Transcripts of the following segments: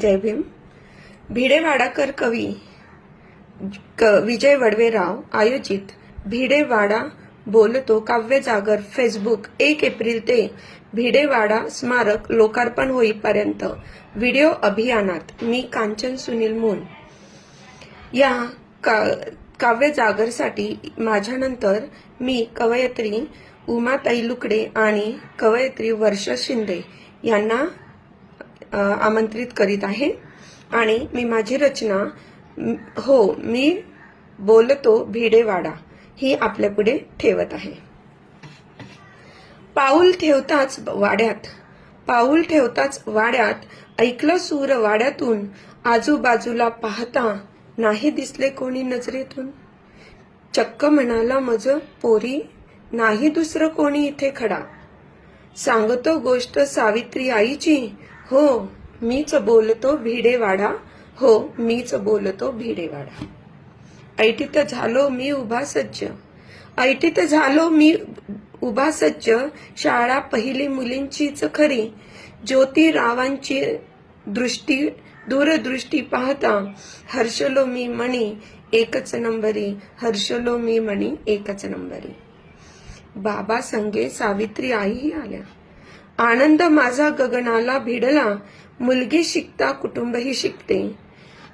जय भीम. भिडेवाडाकर कवी क- विजय वडवेराव आयोजित भिडेवाडा बोलतो काव्य जागर फेसबुक एक एप्रिल ते भिडेवाडा स्मारक लोकार्पण होईपर्यंत. व्हिडिओ अभियानात मी कांचन सुनील मुन. या का- काव्य जागरसाठी माझ्यानंतर मी कवयित्री उमाताई लुकडे आणि कवयित्री वर्षा शिंदे यांना आमंत्रित करीत आहे. आणि मी माझी रचना हो मी बोलतो भिडेवाडा ही आपल्यापुढे ठेवत आहे. पाऊल ठेवताच वाड्यात पाऊल ठेवताच वाड्यात ऐकलं सूर वाड्यातून आजूबाजूला पाहता नाही दिसले कोणी नजरेतून. चक्क म्हणाला मज पोरी नाही दुसरं कोणी इथे खडा. सांगतो गोष्ट सावित्री आईची हो मीच बोलतो भिडेवाडा. हो मीच बोलतो भिडेवाडा. ऐटीत झालो मी उभा सज्ज. ऐटीत झालो मी उभा सज्ज. शाळा पहिली मुलींचीच खरी. ज्योतिरावांची दृष्टी दूरदृष्टी पाहता हर्षलो मी मणी एकच नंबरी. हर्षलो मी मणी एकच नंबरी. बाबा संगे सावित्री आईही आल्या. आनंद माझा गगनाला भिडला. मुलगी शिकता कुटुंबही शिकते.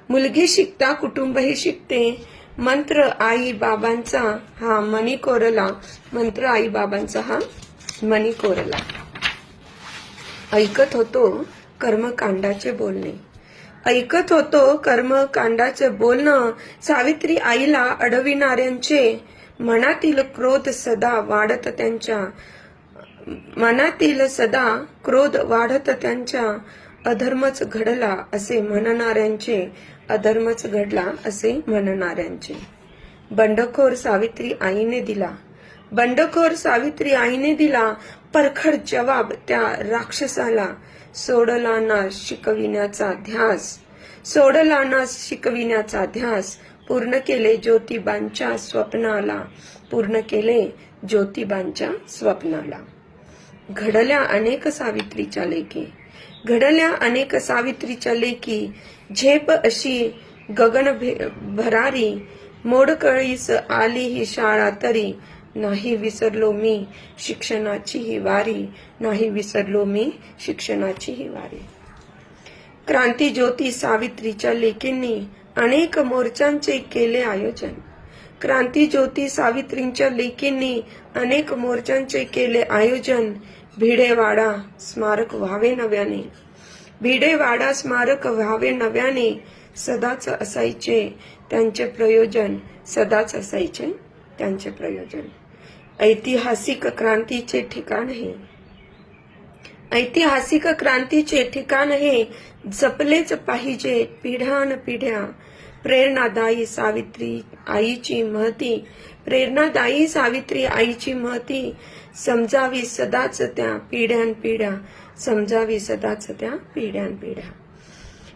मुलगी शिकता कुटुंबही शिकते. मंत्र आई बाबांचा हा मनी कोरला. मंत्र आई बाबांचा हा मनी कोरला. ऐकत होतो कर्मकांडाचे बोलणे. ऐकत होतो कर्मकांडाचे बोलणं सावित्री आईला अडविणाऱ्यांचे. मनातील क्रोध सदा वाढत त्यांच्या. मनातील सदा क्रोध वाढत त्यांच्या अधर्मच घडला असे म्हणणाऱ्यांचे अधर्मच घडला असे म्हणणाऱ्यांचे. बंडखोर सावित्री आईने दिला. बंडखोर सावित्री आईने दिला. परखड जवाब त्या राक्षसाला. सोडला ना शिकविण्याचा ध्यास. सोडला ना शिकविण्याचा ध्यास. पूर्ण केले ज्योतिबांच्या स्वप्नाला. पूर्ण केले ज्योतिबांच्या स्वप्नाला. घडल्या अनेक सावित्रीच्या लेखी. घडल्या अनेक सावित्रीच्या लेखी. झेप अशी गगन भे- भरारी मोडकळीस आली ही शाळा तरी. नाही विसरलो मी शिक्षणाची ही वारी. नाही विसरलो मी शिक्षणाची ही वारी. क्रांती ज्योती सावित्रीच्या लेकींनी अनेक मोर्चांचे केले आयोजन. क्रांती ज्योती सावित्रींच्या लेकींनी अनेक मोर्चांचे केले आयोजन. भिडेवाडा स्मारक व्हावे नव्याने. भिडेवाडा स्मारक व्हावे नव्याने सदाच असायचे त्यांचे प्रयोजन. सदाच असायचे त्यांचे प्रयोजन. ऐतिहासिक क्रांतीचे ठिकाण हे. ऐतिहासिक क्रांतीचे ठिकाण हे जपलेच पाहिजे पिढ्यान पिढ्या प्रेरणादायी सावित्री आईची महती. प्रेरणादायी सावित्री आईची महती. समजावी सदाच त्या पिढ्यान पिढ्या समजावी सदाच त्या पिढ्यान पिढ्या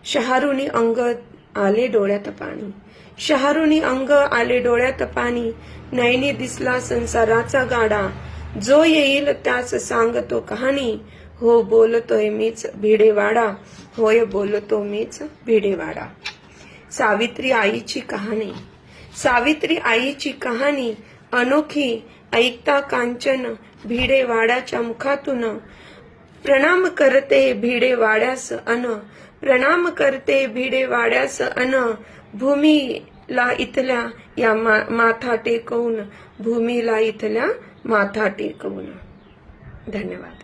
शहारुनी अंग आले डोळ्यात पाणी. शहारुनी अंग आले डोळ्यात पाणी. नयनी दिसला संसाराचा गाडा. जो येईल त्यास सांगतो कहाणी. हो बोलतोय मीच भिडेवाडा. होय बोलतो मीच भिडेवाडा. सावित्री आईची कहाणी. सावित्री आईची कहाणी अनोखी ऐकता कांचन भिडेवाड्याच्या मुखातून. प्रणाम करते भिडे वाड्यास अन प्रणाम करते भिडे वाड्यास अन भूमीला इथल्या या मा- माथा टेकवून भूमीला इथल्या माथा टेकवून. धन्यवाद.